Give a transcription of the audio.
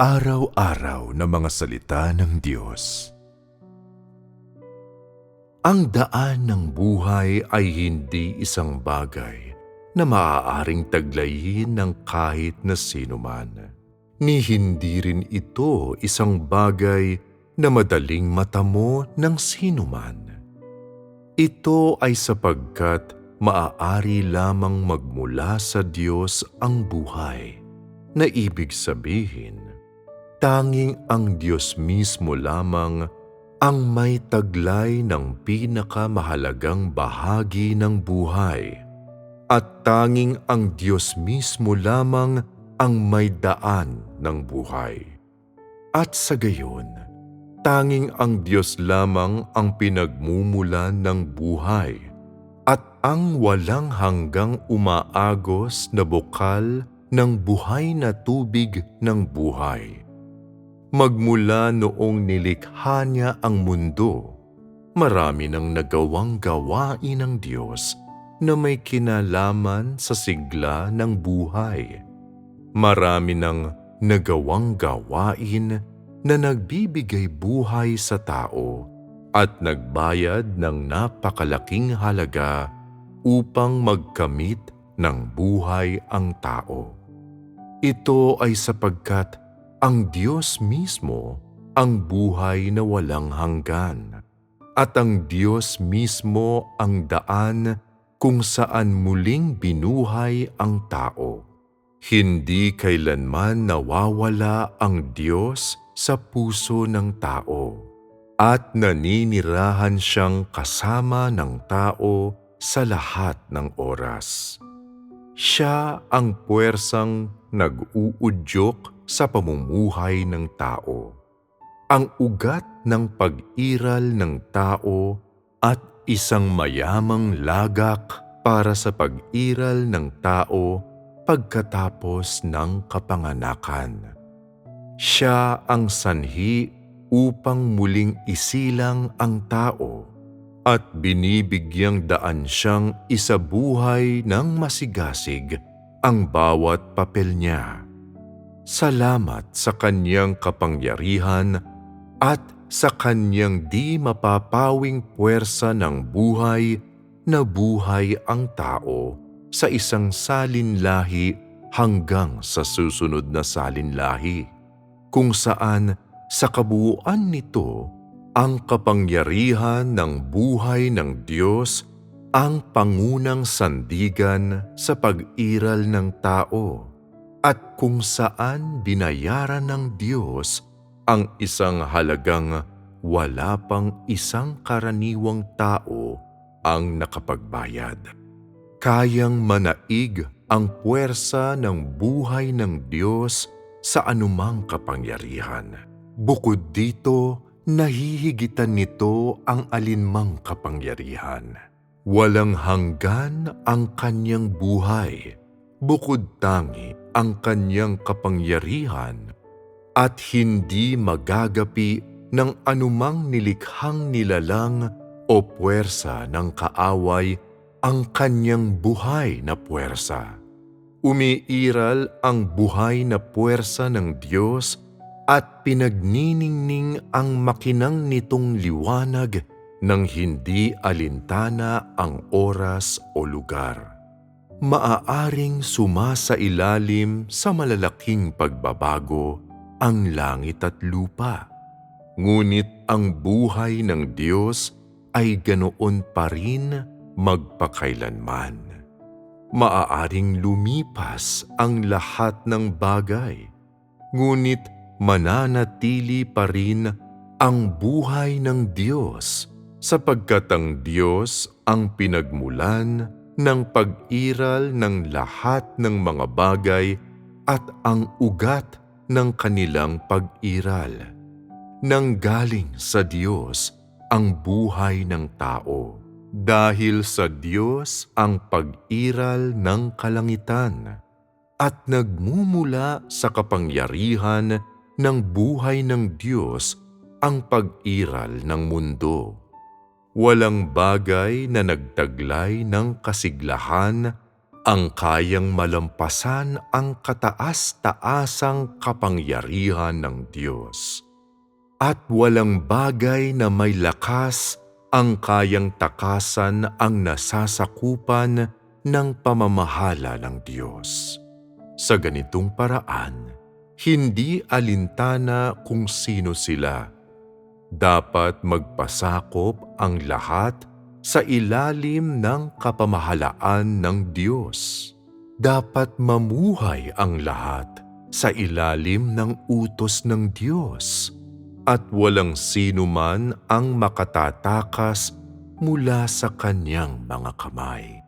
Pang-araw-araw na mga salita ng Diyos. Ang daan ng buhay ay hindi isang bagay na maaaring taglayin ng kahit na sino man. Ni hindi rin ito isang bagay na madaling matamo ng sino man. Ito ay sapagkat maaari lamang magmula sa Diyos ang buhay, na ibig sabihin, tanging ang Diyos mismo lamang ang may taglay ng pinakamahalagang bahagi ng buhay at tanging ang Diyos mismo lamang ang may daan ng buhay. At sa gayon, tanging ang Diyos lamang ang pinagmumulan ng buhay at ang walang hanggang umaagos na bukal ng buhay na tubig ng buhay magmula noong nilikha niya ang mundo, marami nang nagawang gawain ng Diyos na may kinalaman sa sigla ng buhay. Marami nang nagawang gawain na nagbibigay buhay sa tao at nagbayad ng napakalaking halaga upang magkamit ng buhay ang tao. Ito ay sapagkat ang Diyos mismo ang buhay na walang hanggan at ang Diyos mismo ang daan kung saan muling binuhay ang tao. Hindi kailanman nawawala ang Diyos sa puso ng tao at naninirahan siyang kasama ng tao sa lahat ng oras. Siya ang puwersang nag-uudyok sa pamumuhay ng tao. Ang ugat ng pag-iral ng tao at isang mayamang lagak para sa pag-iral ng tao pagkatapos ng kapanganakan. Siya ang sanhi upang muling isilang ang tao at binibigyang daan siyang isabuhay ng masigasig ang bawat papel niya Salamat sa kanyang kapangyarihan at sa kanyang di mapapawing puwersa ng buhay na buhay ang tao sa isang salinlahi hanggang sa susunod na salinlahi, kung saan sa kabuuan nito ang kapangyarihan ng buhay ng Diyos ang pangunang sandigan sa pag-iral ng tao at kung saan binayaran ng Diyos ang isang halagang wala pang isang karaniwang tao ang nakapagbayad. Kayang manaig ang puwersa ng buhay ng Diyos sa anumang kapangyarihan. Bukod dito, nahihigitan nito ang alinmang kapangyarihan. Walang hanggan ang kanyang buhay bukod tangi ang kanyang kapangyarihan at hindi magagapi ng anumang nilikhang nilalang o puwersa ng kaaway ang kanyang buhay na puwersa. Umiiral ang buhay na puwersa ng Diyos at pinagniningning ang makinang nitong liwanag nang hindi alintana ang oras o lugar maaaring sumasa ilalim sa malalaking pagbabago ang langit at lupa. Ngunit ang buhay ng Diyos ay ganoon pa rin magpakailanman. Maaaring lumipas ang lahat ng bagay, ngunit mananatili pa rin ang buhay ng Diyos sapagkat ang Diyos ang pinagmulan ng pag-iral ng lahat ng mga bagay at ang ugat ng kanilang pag-iral. Nanggaling sa Diyos ang buhay ng tao. Dahil sa Diyos ang pag-iral ng kalangitan at nagmumula sa kapangyarihan ng buhay ng Diyos ang pag-iral ng mundo Walang bagay na nagtaglay ng kasiglahan ang kayang malampasan ang kataas-taasang kapangyarihan ng Diyos. At walang bagay na may lakas ang kayang takasan ang nasasakupan ng pamamahala ng Diyos. Sa ganitong paraan, hindi alintana kung sino sila. Dapat magpasakop ang lahat sa ilalim ng kapamahalaan ng Diyos. Dapat mamuhay ang lahat sa ilalim ng utos ng Diyos at walang sino man ang makatatakas mula sa kanyang mga kamay.